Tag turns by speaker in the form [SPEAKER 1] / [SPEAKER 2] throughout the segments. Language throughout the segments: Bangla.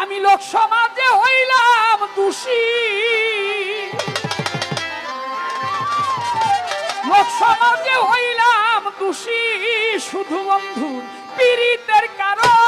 [SPEAKER 1] আমি লোক সমাজে হইলাম দোষী। লোক সমাজে হইলাম দোষী শুধু বন্ধু পীড়িতের কারণে।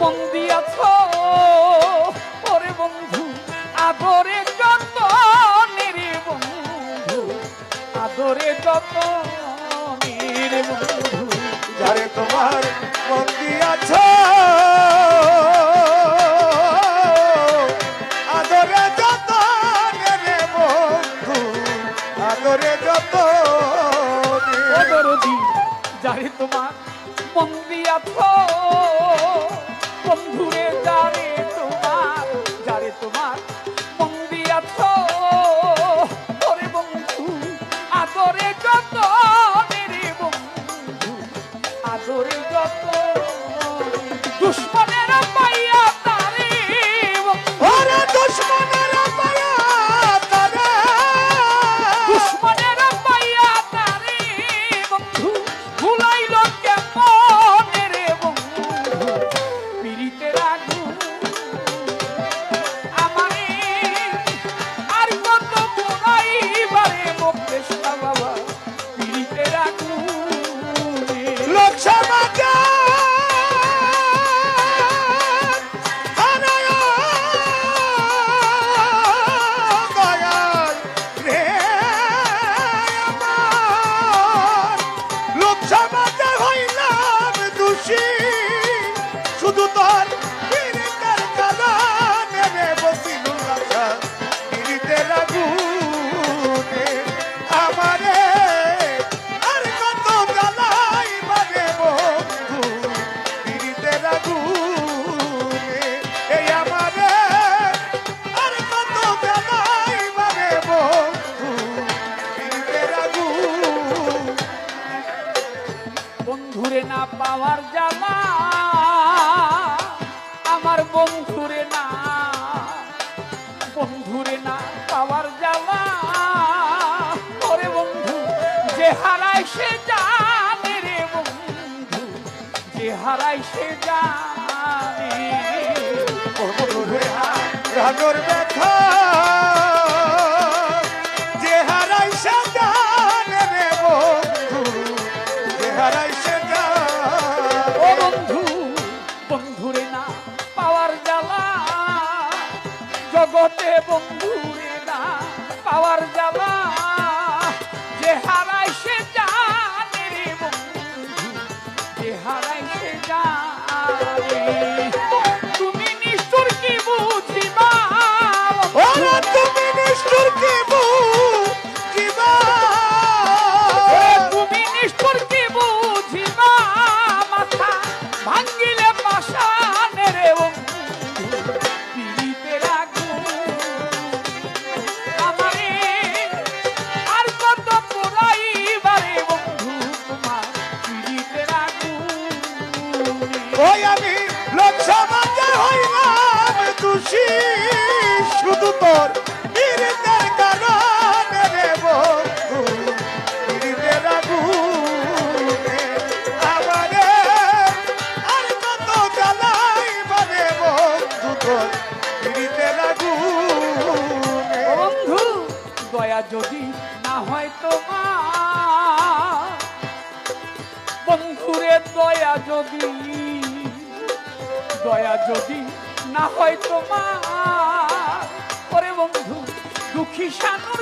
[SPEAKER 2] মন
[SPEAKER 1] দিয়াছ। ওরে বন্ধু আদরে যত রে বন্ধু আদরে যত রে বন্ধু।
[SPEAKER 2] যারে তোমার বন্দি আছ আদরে যত রে বন্ধু আদরে যত
[SPEAKER 1] দরদি যারে তোমার মন দিয়াছ বন্ধুরে না পাওয়ার জ্বালা, আমার বন্ধুরে না বন্ধুরে না পাওয়ার জ্বালা। ওরে বন্ধু, যে হারায় সে জানে রে বন্ধু, যে হারায় সে জানে।
[SPEAKER 2] বন্ধুরে রাগর ব্যথা।
[SPEAKER 1] জগতে বন্ধুরে না পাওয়ার জ্বালা যে হারাই সে জানে বন্ধু যে হারাই সে জানে যদি না হয় তোমার, বন্ধুরে দয়া যদি দয়া যদি না হয় তোমার পরে বন্ধু, দুঃখী সানুর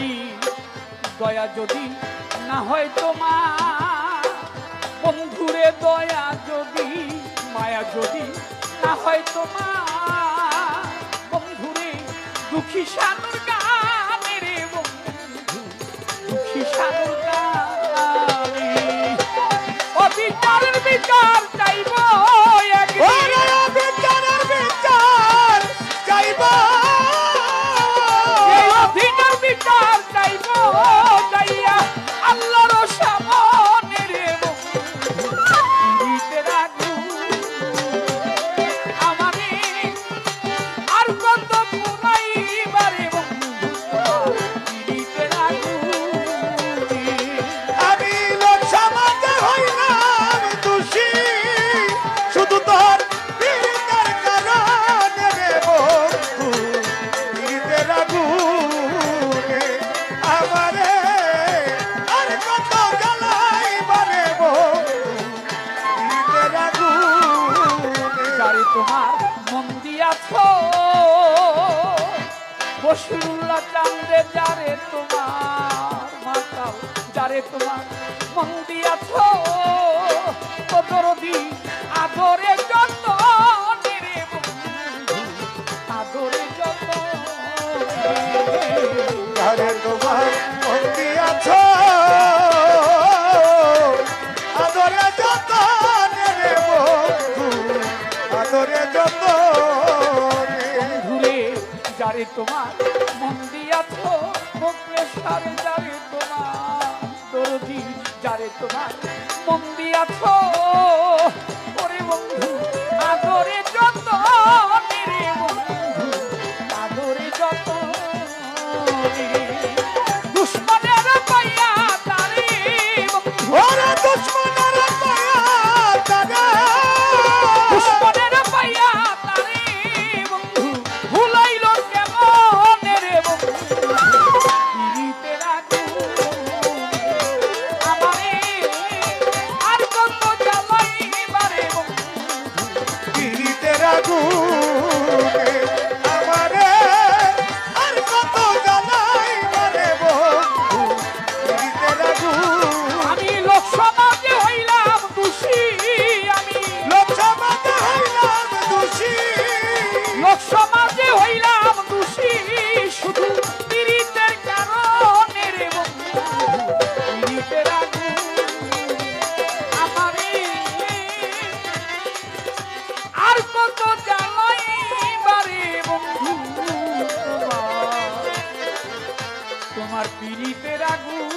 [SPEAKER 1] ভাই, দয়া যদি না হয় তোমার, বন্ধুরে দয়া যদি, মায়া যদি না হয় তোমার, বন্ধুরে দুঃখী সানুর রসুল্লাহ চান্দে যারে তোমার মাতাল যারে তোমার মন দিয়াছ। কদর দি আদরে
[SPEAKER 2] তোমার মন্দির আছো।
[SPEAKER 1] পিড়িতে রাগুন